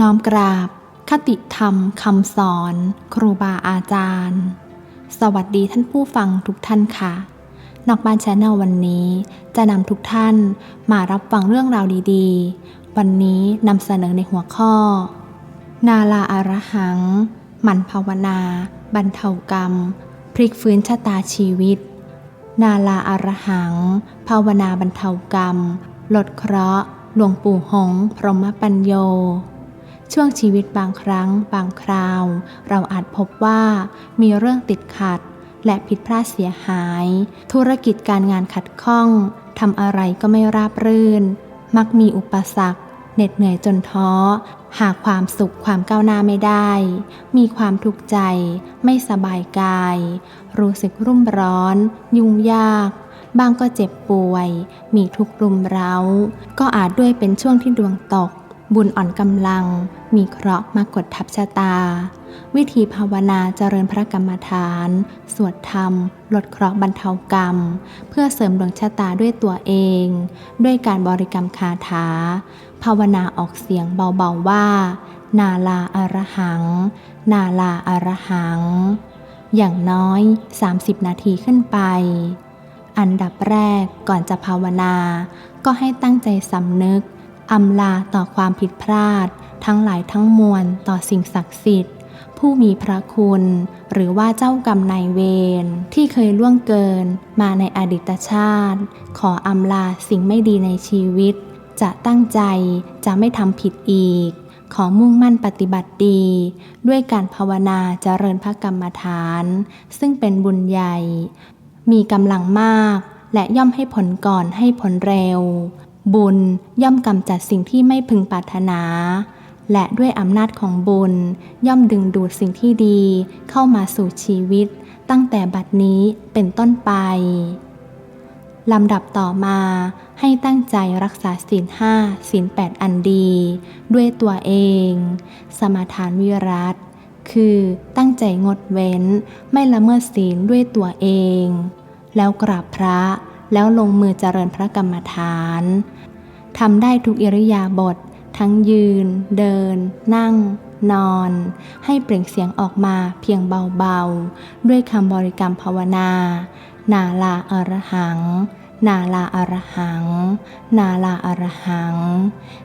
น้อมกราบ คติธรรมคำสอน ครูบาอาจารย์ สวัสดีท่านผู้ฟังทุกท่านค่ะ นอกบ้านชาแนลวันนี้จะนำทุกท่านมารับฟังเรื่องราวดีๆ วันนี้นำเสนอในหัวข้อ นาลาอารหัง หมั่นภาวนา บรรเทากรรม พลิกฟื้นชะตาชีวิต นาลาอารหัง ภาวนาบรรเทากรรม ลดเคราะห์หลวงปู่หง พรหมปัญโย ช่วงชีวิตบางครั้ง บางคราว เราอาจพบว่ามีเรื่องติดขัด และผิดพลาดเสียหาย ธุรกิจการงานขัดข้องทำอะไรก็ไม่ราบรื่น มักมีอุปสรรคเหน็ดเหนื่อยจนท้อ หาความสุขความก้าวหน้าไม่ได้ มีความทุกข์ใจ ไม่สบายกาย รู้สึกรุ่มร้อน ยุ่งยากบางก็เจ็บป่วย มีทุกข์รุมเร้า ก็อาจด้วยเป็นช่วงที่ดวงตก บุญอ่อนกำลัง มีเคราะห์มากดทับชะตา วิธีภาวนาเจริญพระกรรมฐาน สวดธรรม ลดเคราะห์บรรเทากรรม เพื่อเสริมดวงชะตาด้วยตัวเอง ด้วยการบริกรรมคาถา ภาวนาออกเสียงเบาๆว่า นาลาอารหัง นาลาอารหัง อย่างน้อย 30 นาทีขึ้นไป อันดับแรกก่อนจะภาวนา ก็ให้ตั้งใจสำนึก อำลาต่อความผิดพลาด ทั้งหลายทั้งมวลต่อสิ่งศักดิ์สิทธิ์ ผู้มีพระคุณ หรือว่าเจ้ากรรมนายเวรที่เคยล่วงเกินมาในอดีตชาติ ขออำลาสิ่งไม่ดีในชีวิต จะตั้งใจจะไม่ทำผิดอีก ขอมุ่งมั่นปฏิบัติดี ด้วยการภาวนาเจริญพระกรรมฐาน ซึ่งเป็นบุญใหญ่ มีกำลังมาก และย่อมให้ผลก่อนให้ผลเร็ว บุญย่อมกำจัดสิ่งที่ไม่พึงปรารถนา และด้วยอำนาจของบุญ ย่อมดึงดูดสิ่งที่ดีเข้ามาสู่ชีวิต ตั้งแต่บัดนี้เป็นต้นไปลำดับต่อมาให้ตั้งใจรักษาศีลห้าศีลแปดอันดี ด้วยตัวเอง สมาทานวิรัตคือตั้งใจงดเว้นไม่ละเมิดศีลด้วยตัวเอง แล้วกราบพระแล้วลงมือเจริญพระกรรมฐาน ทำได้ทุกอิริยาบถทั้งยืน เดิน นั่ง นอน ให้เปล่งเสียงออกมาเพียงเบาๆ ด้วยคำบริกรรมภาวนา นาลาอรหัง นาลาอรหัง นาลาอรหัง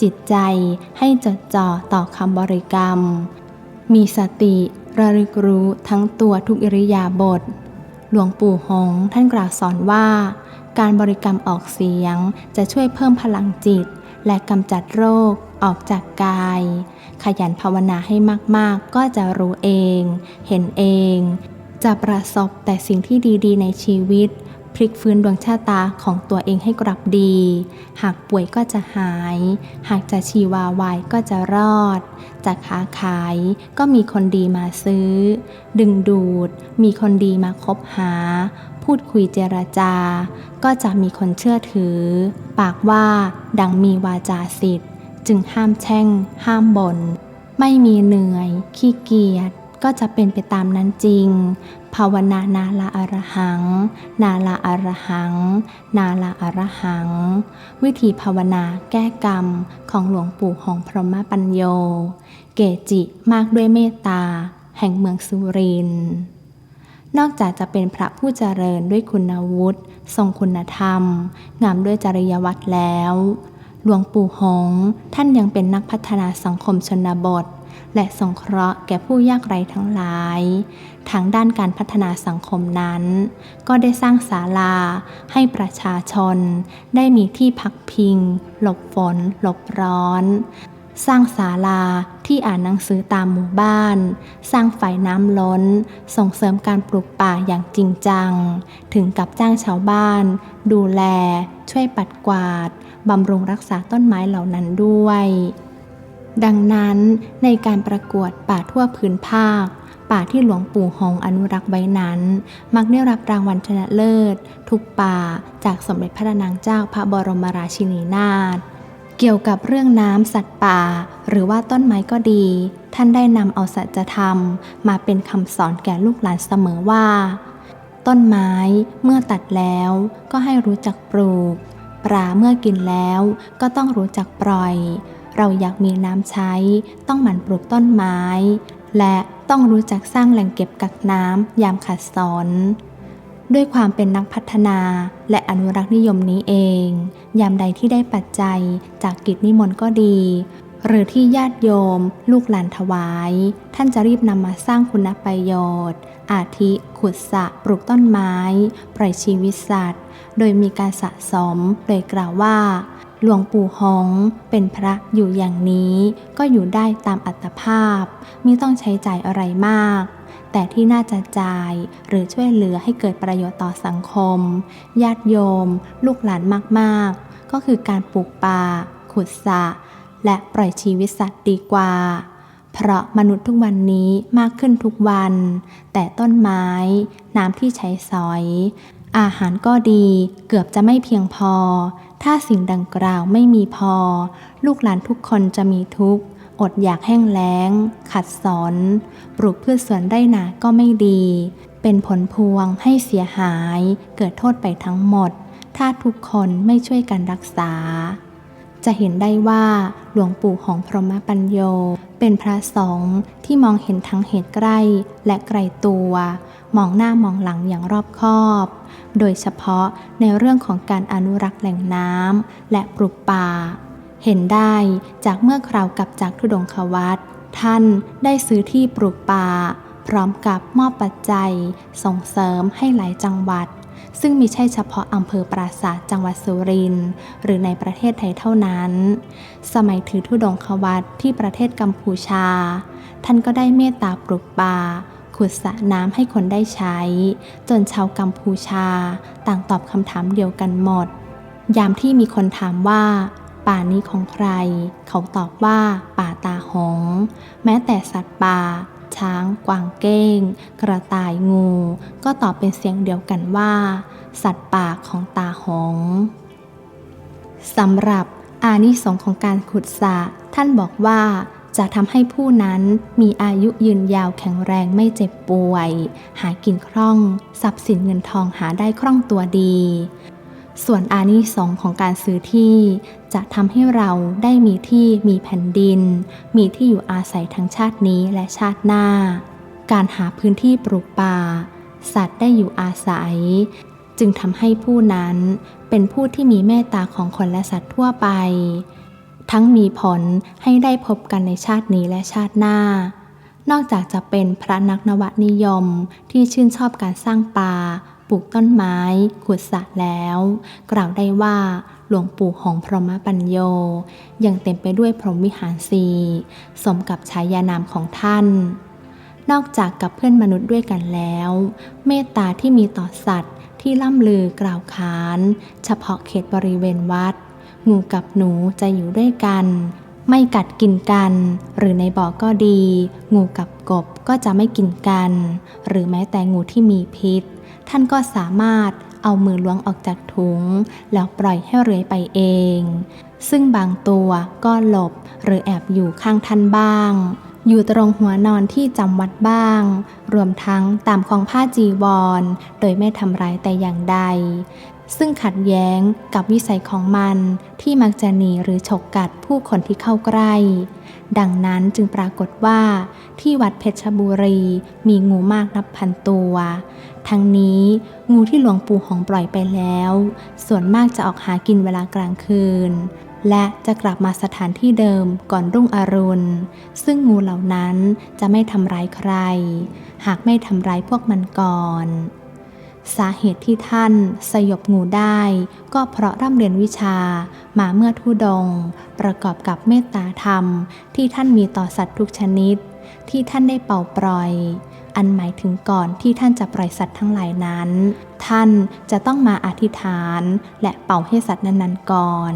จิตใจให้จดจ่อต่อคำบริกรรม มีสติระลึกรู้ทั้งตัวทุกอิริยาบถหลวงปู่หงท่านกล่าวสอนว่า การบริกรรมออกเสียงจะช่วยเพิ่มพลังจิต และกำจัดโรคออกจากกาย ขยันภาวนาให้มาก ๆ ก็จะรู้เอง เห็นเอง จะประสบแต่สิ่งที่ดี ๆ ในชีวิต พลิกฟื้นดวงชะตาของตัวเองให้กลับดี หากป่วยก็จะหาย หากจะชีวาวายก็จะรอดจากค้าขายก็มีคนดีมาซื้อ ดึงดูด มีคนดีมาคบหา พูดคุยเจรจา ก็จะมีคนเชื่อถือ ปากว่าดังมีวาจาสิทธิ์ จึงห้ามแช่ง ห้ามบน่น ไม่มีเหนื่อย ขี้เกียจ ก็จะเป็นไปตามนั้นจริง ภาวนานาลาอรหัง นาลาอรหัง นาลาอรหัง วิธีภาวนาแก้กรรมของหลวงปู่หงพรหมปัญโย เกจิมากด้วยเมตตา แห่งเมืองสุรินทร์นอกจากจะเป็นพระผู้เจริญด้วยคุณวุฒิทรงคุณธรรม งามด้วยจริยวัตรแล้ว หลวงปู่หงท่านยังเป็นนักพัฒนาสังคมชนบท และสงเคราะห์แก่ผู้ยากไร้ทั้งหลาย ทางด้านการพัฒนาสังคมนั้น ก็ได้สร้างศาลาให้ประชาชน ได้มีที่พักพิง หลบฝน หลบร้อน สร้างศาลาที่อ่านหนังสือตามหมู่บ้าน สร้างฝ่ายน้ำล้น ส่งเสริมการปลูกป่าอย่างจริงจัง ถึงกับจ้างชาวบ้าน ดูแล ช่วยปัดกวาดบำรุงรักษาต้นไม้เหล่านั้นด้วย ดังนั้นในการประกวดป่าทั่วพื้นภาค ป่าที่หลวงปู่หงอนุรักษ์ไว้นั้น มักได้รับรางวัลชนะเลิศ ทุกป่าจากสมเด็จพระนางเจ้าพระบรมราชินีนาถเกี่ยวกับเรื่องน้ำสัตว์ป่า หรือว่าต้นไม้ก็ดี ท่านได้นำเอาสัจธรรม มาเป็นคำสอนแก่ลูกหลานเสมอว่า ต้นไม้เมื่อตัดแล้วก็ให้รู้จักปลูก ปลาเมื่อกินแล้วก็ต้องรู้จักปล่อย เราอยากมีน้ำใช้ ต้องหมั่นปลูกต้นไม้ และต้องรู้จักสร้างแหล่งเก็บกักน้ำยามขัดสนด้วยความเป็นนักพัฒนาและอนุรักษ์นิยมนี้เอง ยามใดที่ได้ปัจจัยจากกิจนิมนต์ก็ดี หรือที่ญาติโยม ลูกหลานถวาย ท่านจะรีบนำมาสร้างคุณประโยชน์ อาทิขุดสะปลูกต้นไม้ ปล่อยชีวิตสัตว์ โดยมีการสะสม โดยกล่าวว่า หลวงปู่หงเป็นพระอยู่อย่างนี้ก็อยู่ได้ตามอัตภาพมิต้องใช้จ่ายอะไรมาก แต่ที่น่าจะจ่ายหรือช่วยเหลือให้เกิดประโยชน์ต่อสังคม ญาติโยม ลูกหลานมากๆ ก็คือการปลูกป่า ขุดสระและปล่อยชีวิตสัตว์ดีกว่า เพราะมนุษย์ทุกวันนี้มากขึ้นทุกวัน แต่ต้นไม้ น้ำที่ใช้สอย อาหารก็ดีเกือบจะไม่เพียงพอ ถ้าสิ่งดังกล่าวไม่มีพอ ลูกหลานทุกคนจะมีทุกข์ อดอยากแห้งแล้ง ขัดสน ปลูกพืชสวนไร่นาก็ไม่ดี เป็นผลพวงให้เสียหาย เกิดโทษไปทั้งหมด ถ้าทุกคนไม่ช่วยกันรักษา จะเห็นได้ว่าหลวงปู่ของพรหมปัญโย เป็นพระสงฆ์ที่มองเห็นทั้งเหตุใกล้และไกลตัว มองหน้ามองหลังอย่างรอบคอบ โดยเฉพาะในเรื่องของการอนุรักษ์แหล่งน้ำและปลูกป่า เห็นได้จากเมื่อคราวกลับจากทุดงควัตท่านได้ซื้อที่ปลูกป่า พร้อมกับมอบปัจจัย ส่งเสริมให้หลายจังหวัด ซึ่งมีใช่เฉพาะอำเภอปราสาทจังหวัดสุรินทร์หรือในประเทศไทยเท่านั้น สมัยถือธุดงควัตที่ประเทศกัมพูชา ท่านก็ได้เมตตาปลูกป่า ขุดสระน้ำให้คนได้ใช้ จนชาวกัมพูชาต่างตอบคำถามเดียวกันหมด ยามที่มีคนถามว่า ป่านี้ของใคร เขาตอบว่าป่าตาหง แม้แต่สัตว์ป่า ช้าง กวางเก้ง กระต่ายงู ก็ตอบเป็นเสียงเดียวกันว่า สัตว์ป่าของตาหงสำหรับอานิสงส์ของการขุดสระท่านบอกว่า จะทำให้ผู้นั้นมีอายุยืนยาวแข็งแรงไม่เจ็บป่วย หากินคล่อง ทรัพย์สินเงินทองหาได้คล่องตัวดี ส่วนอานิสงของการซื้อที่จะทำให้เราได้มีที่มีแผ่นดิน มีที่อยู่อาศัยทั้งชาตินี้และชาติหน้า การหาพื้นที่ปลูกป่า สัตว์ได้อยู่อาศัย จึงทำให้ผู้นั้นเป็นผู้ที่มีเมตตาของคนและสัตว์ทั่วไป ทั้งมีผลให้ได้พบกันในชาตินี้และชาติหน้า นอกจากจะเป็นพระนักนวนิยมที่ชื่นชอบการสร้างป่าปลูกต้นไม้ขุดสระแล้ว กล่าวได้ว่าหลวงปู่ของพรหมปัญโย ยังเต็มไปด้วยพรหมวิหารสีสมกับฉายานามของท่าน นอกจากกับเพื่อนมนุษย์ด้วยกันแล้ว เมตตาที่มีต่อสัตว์ที่ล่ำลือกล่าวขาน เฉพาะเขตบริเวณวัด งูกับหนูจะอยู่ด้วยกัน ไม่กัดกินกัน หรือในบ่อก็ดี งูกับกบก็จะไม่กินกัน หรือแม้แต่งูที่มีพิษ ท่านก็สามารถเอามือล้วงออกจากถุง แล้วปล่อยให้เรือยไปเอง ซึ่งบางตัวก็หลบหรือแอบอยู่ข้างท่านบ้าง อยู่ตรงหัวนอนที่จำวัดบ้าง รวมทั้งตามของผ้าจีวร โดยไม่ทำร้ายแต่อย่างใด ซึ่งขัดแย้งกับวิสัยของมันที่มักจะหนีหรือฉกกัดผู้คนที่เข้าใกล้ ดังนั้นจึงปรากฏว่าที่วัดเพชรบุรีมีงูมากนับพันตัว ทั้งนี้งูที่หลวงปู่หงปล่อยไปแล้ว ส่วนมากจะออกหากินเวลากลางคืน และจะกลับมาสถานที่เดิมก่อนรุ่งอรุณ ซึ่งงูเหล่านั้นจะไม่ทำร้ายใคร หากไม่ทำร้ายพวกมันก่อน สาเหตุที่ท่านสยบงูได้ ก็เพราะร่ำเรียนวิชามาเมื่อทุดง ประกอบกับเมตตาธรรม ที่ท่านมีต่อสัตว์ทุกชนิด ที่ท่านได้เป่าปล่อย อันหมายถึงก่อนที่ท่านจะปล่อยสัตว์ทั้งหลายนั้น ท่านจะต้องมาอธิษฐาน และเป่าให้สัตว์นั้นๆก่อน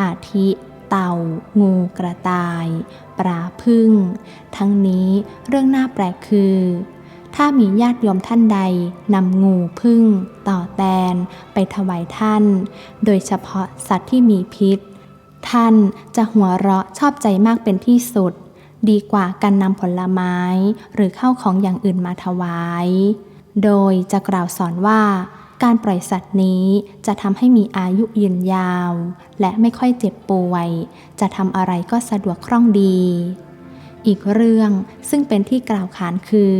อาทิเต่า งูกระต่าย ปลาพึ่ง ทั้งนี้เรื่องน่าแปลกคือ ถ้ามีญาติโยมท่านใดนำงูพึ่ง ต่อแตน ไปถวายท่าน โดยเฉพาะสัตว์ที่มีพิษ ท่านจะหัวเราะชอบใจมากเป็นที่สุด ดีกว่าการนำผลไม้หรือข้าวของอย่างอื่นมาถวาย โดยจะกล่าวสอนว่า การปล่อยสัตว์นี้จะทำให้มีอายุยืนยาว และไม่ค่อยเจ็บป่วย จะทำอะไรก็สะดวกคล่องดี อีกเรื่องซึ่งเป็นที่กล่าวขานคือ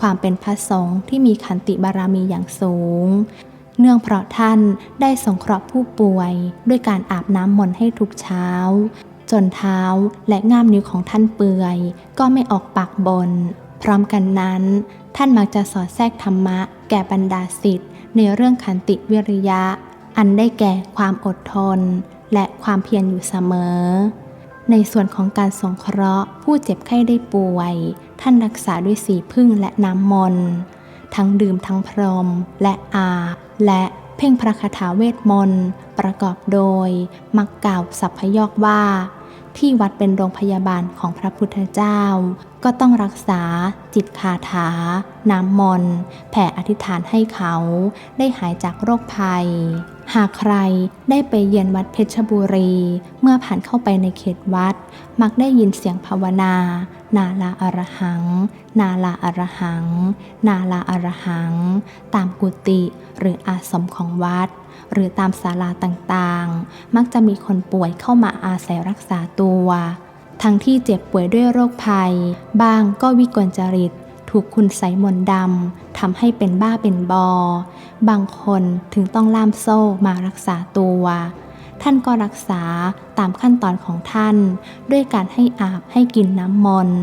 ความเป็นพระสงฆ์ที่มีขันติบารมีอย่างสูง เนื่องเพราะท่านได้สงเคราะห์ผู้ป่วย ด้วยการอาบน้ำมนต์ให้ทุกเช้า จนเท้าและง่ามนิ้วของท่านเปื่อย ก็ไม่ออกปากบน พร้อมกันนั้น ท่านมักจะสอดแทรกธรรมะ แก่บรรดาศิษย์ในเรื่องขันติวิริยะ อันได้แก่ความอดทน และความเพียรอยู่เสมอ ในส่วนของการสงเคราะห์ ผู้เจ็บไข้ได้ป่วย ท่านรักษาด้วยสีพึ่งและน้ำมนต์ทั้งดื่มทั้งพรม และอาบ และเพ่งพระคาถาเวทมนต์ประกอบโดย มักกล่าวสัพพยอกว่า ที่วัดเป็นโรงพยาบาลของพระพุทธเจ้า ก็ต้องรักษาจิตคาถา น้ำมนต์แผ่อธิษฐานให้เขา ได้หายจากโรคภัย หากใครได้ไปเยือนวัดเพชรบุรี เมื่อผ่านเข้าไปในเขตวัด มักได้ยินเสียงภาวนา นาลาอรหัง นาลาอรหัง นาลาอรหัง ตามกุฏิหรืออาสมของวัด หรือตามศาลาต่างๆ มักจะมีคนป่วยเข้ามาอาศัยรักษาตัว ทั้งที่เจ็บป่วยด้วยโรคภัย บ้างก็วิกลจริต ถูกคุณใสมนดำทำให้เป็นบ้าเป็นบอ บางคนถึงต้องล่ามโซ่มารักษาตัว ท่านก็รักษาตามขั้นตอนของท่าน ด้วยการให้อาบให้กินน้ำมนต์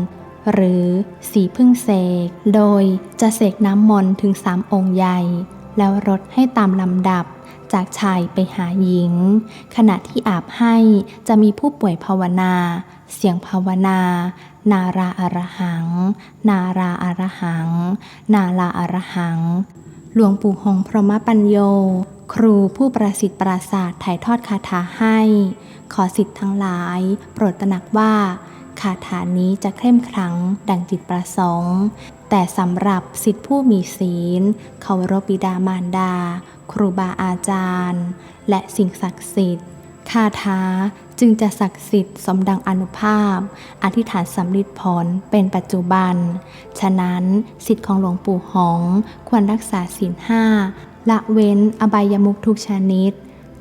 หรือสีพึ่งเสก โดยจะเสกน้ำมนต์ถึงสามองค์ใหญ่ แล้วรดให้ตามลำดับจากชายไปหาหญิง ขณะที่อาบให้จะมีผู้ป่วยภาวนา เสียงภาวนา นาราอรหัง นาราอรหัง นาลาอรหัง หลวงปู่หงพรหมปัญโย ครูผู้ประสิทธิ์ปราศาสตร์ถ่ายทอดคาถาให้ ขอสิทธิ์ทั้งหลาย โปรดตระหนักว่าคาถานี้จะเข้มขลังดังจิตประสงค์ แต่สำหรับสิทธิผู้มีศีลเคารพบิดามารดา ครูบาอาจารย์ และสิ่งศักดิ์สิทธิ์ คาถาจึงจะศักดิ์สิทธิ์สมดังอนุภาพ อธิษฐานสำลิดผลเป็นปัจจุบัน ฉะนั้นสิทธิ์ของหลวงปู่หงควรรักษาศีลห้าละเว้นอบายมุขทุกชนิด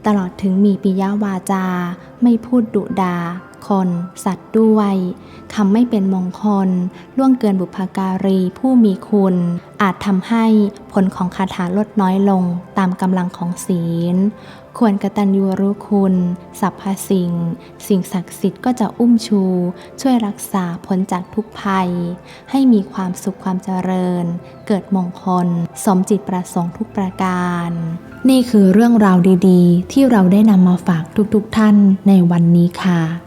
ตลอดถึงมีปิยวาจา ไม่พูดดุดา คน สัตว์ด้วยคำไม่เป็นมงคล ล่วงเกินบุพการีผู้มีคุณ อาจทำให้ผลของคาถาลดน้อยลงตามกำลังของศีล ควรกระตัญญูรู้คุณสรรพสิ่ง สิ่งศักดิ์สิทธิ์ก็จะอุ้มชู ช่วยรักษาพ้นจากทุกภัย ให้มีความสุขความเจริญ เกิดมงคล สมจิตประสงค์ทุกประการ นี่คือเรื่องราวดีๆ ที่เราได้นำมาฝากทุกๆท่านในวันนี้ค่ะ